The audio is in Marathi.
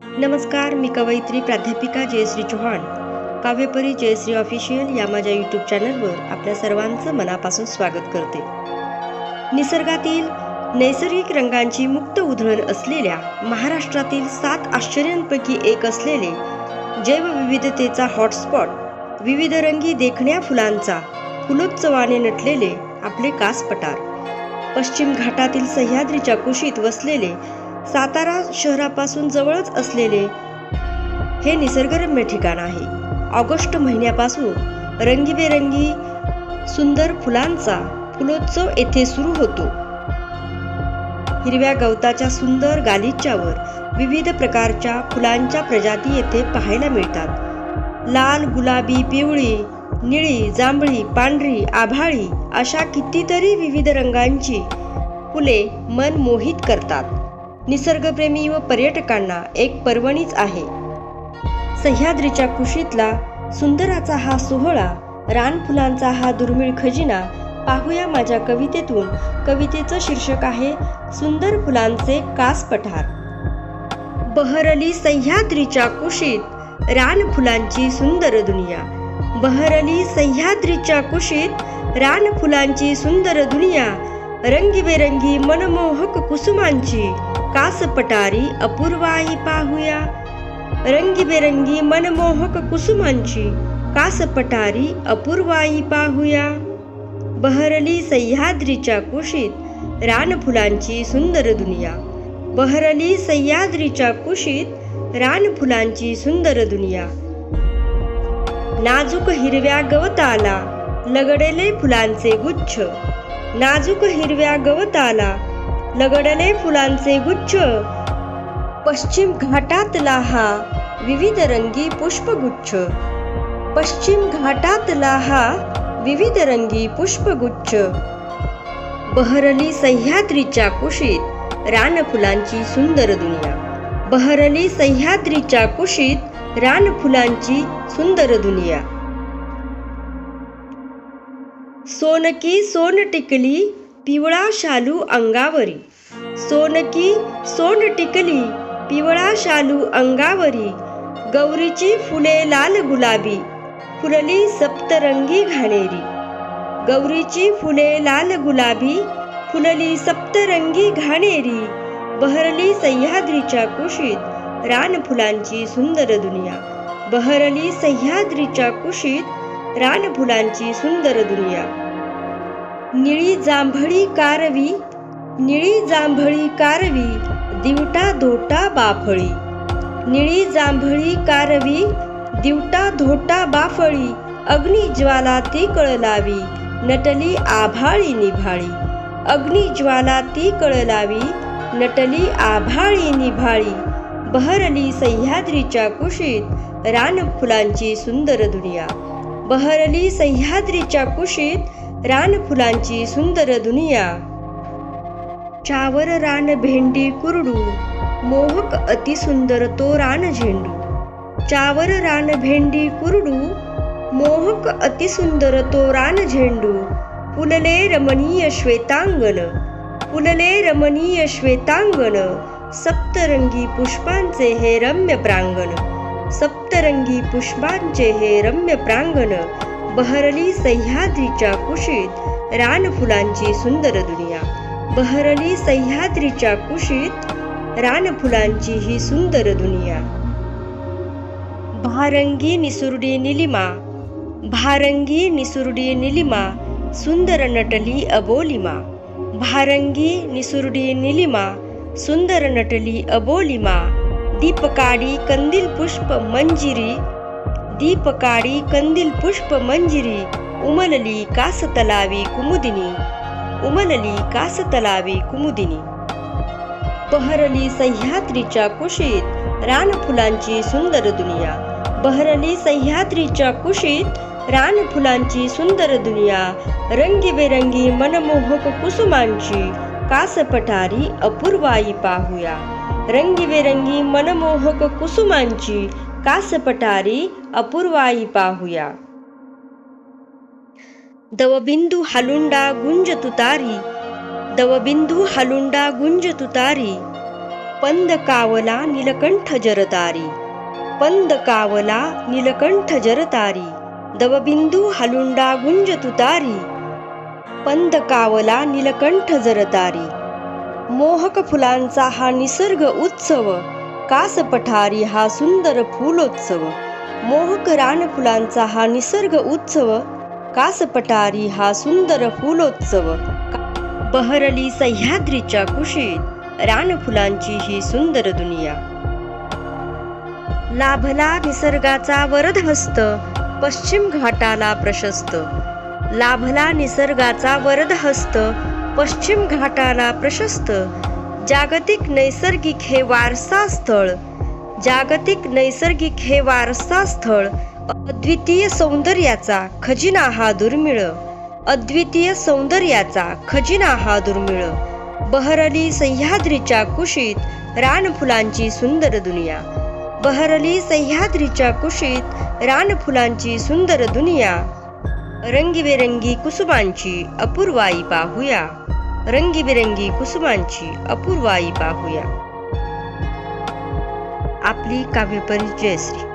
नमस्कार मी कवयित्री प्राध्यापिका जयश्री चव्हाण काव्यपरी जयश्री ऑफिशियल या माझ्या यूट्यूब चॅनलवर आपल्या सर्वांचं मनापासून स्वागत करते. निसर्गातील नैसर्गिक रंगांची मुक्त उधळण असलेल्या महाराष्ट्रातील सात आश्चर्यांपैकी एक असलेले जैवविविधतेचा हॉटस्पॉट विविध रंगी देखण्या फुलांचा फुलोत्सवाने नटलेले आपले कास पठार पश्चिम घाटातील सह्याद्रीच्या कुशीत वसलेले सातारा शहरापासून जवळच असलेले हे निसर्गरम्य ठिकाण आहे. ऑगस्ट महिन्यापासून रंगीबेरंगी सुंदर फुलांचा फुलोत्सव येथे सुरू होतो. हिरव्या गवताच्या सुंदर गालिच्यावर विविध प्रकारच्या फुलांच्या प्रजाती येथे पाहायला मिळतात. लाल गुलाबी पिवळी निळी जांभळी पांढरी आभाळी अशा कितीतरी विविध रंगांची फुले मन मोहित करतात. निसर्गप्रेमी व पर्यटकांना एक पर्वणीच आहे. सह्याद्रीच्या कुशीतला सुंदराचा हा सोहळा रानफुलांचा हा दुर्मिळ खजिना पाहूया माझ्या कवितेतून. कवितेचं शीर्षक आहे सुंदर फुलांचे कास पठार. बहरली सह्याद्रीच्या कुशीत रानफुलांची सुंदर दुनिया. बहरली सह्याद्रीच्या कुशीत रानफुलांची सुंदर दुनिया. रंगीबेरंगी मनमोहक कुसुमांची आकाश पटारी अपूर्वाई पाहूया. रंगीबेरंगी मनमोहक कुसुमांची कास पटारी अपूर्वाई पाहूया. बहरली सह्याद्रीच्या कुशीत रानफुलांची सुंदर दुनिया. बहरली सह्याद्रीच्या कुशीत रानफुलांची सुंदर दुनिया. नाजूक हिरव्या गवताला लगडले फुलांचे गुच्छ. नाजूक हिरव्या गवताला लगडले फुलांचे गुच्छ. पश्चिम घाटातला हा विविध रंगी पुष्पगुच्छ. पश्चिम घाटातला हा विविध रंगी पुष्पगुच्छ. बहरली सह्याद्रीच्या कुशीत रानफुलांची सुंदर दुनिया. बहरली सह्याद्रीच्या कुशीत रानफुलांची सुंदर दुनिया. सोनकी सोन टिकली पिवळा शालू अंगावरी. सोनकी सोन टिकली पिवळा शालू अंगावरी गौरीची फुले लाल गुलाबी फुलली सप्तरंगी घाणेरी. गौरीची फुले लाल गुलाबी फुलली सप्तरंगी घाणेरी बहरली सह्याद्रीच्या कुशीत रानफुलांची सुंदर दुनिया. बहरली सह्याद्रीच्या कुशीत रानफुलांची सुंदर दुनिया. निळी जांभळी कारवी निळी जांभळी कारवी दिवटा धोटा बाफळी. निळी जांभळी कारवी दिवटा धोटा बाफळी अग्निज्वाला ती कळलावी नटली आभाळी निभाळी. अग्निज्वाला ती कळलावी नटली आभाळी निभाळी. बहरली सह्याद्रीच्या कुशीत रानफुलांची सुंदर दुनिया. बहरली सह्याद्रीच्या कुशीत रानफुलांची सुंदर दुनिया. चावर रान भेंडी कुरडू मोहक अतिसुंदर तो रान झेंडू. चावर रान भेंडी कुरडू मोहक अतिसुंदर तो रान झेंडू. फुलले रमणीय श्वेतांगण फुलले रमणीय श्वेतांगण सप्तरंगी पुष्पांचे हे रम्य प्रांगण सप्तरंगी पुष्पांचे हे रम्य प्रांगण. बहरली सह्याद्रीच्या कुशीत रानफुलांची सुंदर दुनिया. बहरली सह्याद्रीच्या कुशीत रानफुलांची ही सुंदर दुनिया. भारंगी निसुर्डी निलिमा भारंगी निसुर्डी निलिमा सुंदर नटली अबोलिमा. भारंगी निसुर्डी निलिमा सुंदर नटली अबोलिमा. दीपकाडी कंदील पुष्प मंजिरी दीपकाडी कंदील पुष्प मंजिरी उमलली कास तलावी कुमुदिनी. उमलली कास तलावी कुमुदिनी. बहरली सह्याद्रीच्या कुशीत रानफुलांची सुंदर दुनिया. बहरली सह्याद्रीच्या कुशीत रानफुलांची सुंदर दुनिया. रंगीबेरंगी मनमोहक कुसुमांची कास पठारी अपूर्वाई पाहूया. रंगीबेरंगी मनमोहक कुसुमांची कास पठारी अपूर्वाई पाहूया. दवबिंदू हालुंडा गुंज तुतारी दवबिंदू हालुंडा गुंज तुतारी पंद कावला नीलकंठ जरतारी पंद कावला नीलकंठ जरतारी दवबिंदू हलुंडा गुंज तुतारी पंद कावला नीलकंठ जरतारी मोहक फुलांचा हा निसर्ग उत्सव कास पठारी हा सुंदर फुलोत्सव मोहक रान फुलांचा हा निसर्ग उत्सव कास हा सुंदर फुलोत्सव. बहरली सह्याद्रीच्या कुशीत रानफुलांची ही सुंदर दुनिया. लाभला निसर्गाचा वरद हस्त पश्चिम घाटाला प्रशस्त. लाभला निसर्गाचा वरद हस्त पश्चिम घाटाला प्रशस्त. जागतिक नैसर्गिक हे वारसा स्थळ. जागतिक नैसर्गिक हे वारसा स्थळ. अद्वितीय सौंदर्याचा खजिना हा दुर्मिळ. अद्वितीय सौंदर्याचा खजिना हा दुर्मिळ. बहरली सह्याद्रीच्या कुशीत रानफुलांची सुंदर दुनिया. बहरली सह्याद्रीच्या कुशीत रानफुलांची सुंदर दुनिया. रंगीबेरंगी कुसुमांची अपूर्वाई पाहूया. रंगीबेरंगी कुसुमांची अपूर्वाई पाहूया. आपली काव्यपरी जयश्री